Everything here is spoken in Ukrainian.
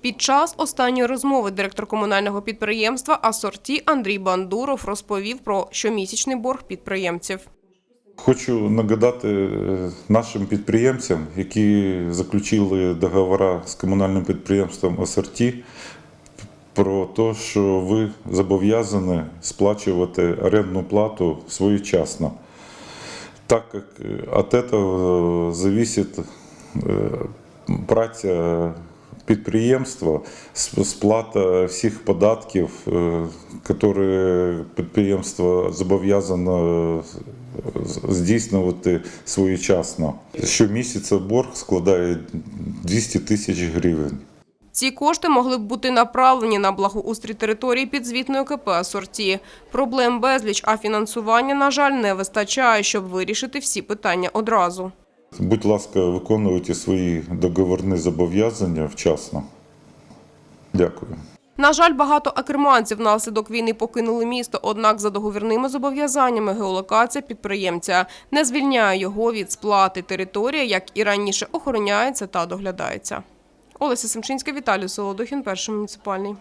Під час останньої розмови директор комунального підприємства «Асорті» Андрій Бандуров розповів про щомісячний борг підприємців. Хочу нагадати е, нашим підприємцям, які заключили договори з комунальним підприємством «Асорті», про те, що ви зобов'язані сплачувати орендну плату своєчасно, так як е, від цього зависить е, праця підприємства, сплата всіх податків, е, які підприємство зобов'язано здійснювати своєчасно. Щомісяця борг складає 200 тисяч гривень. Ці кошти могли б бути направлені на благоустрій території підзвітної КП «Асорті». Проблем безліч, а фінансування, на жаль, не вистачає, щоб вирішити всі питання одразу. Будь ласка, виконуйте свої договорні зобов'язання вчасно. Дякую. На жаль, багато акерманців внаслідок війни покинули місто, однак за договірними зобов'язаннями геолокація підприємця не звільняє його від сплати. Територія, як і раніше, охороняється та доглядається. Олеся Семчинська, Віталій Солодухін, перший муніципальний.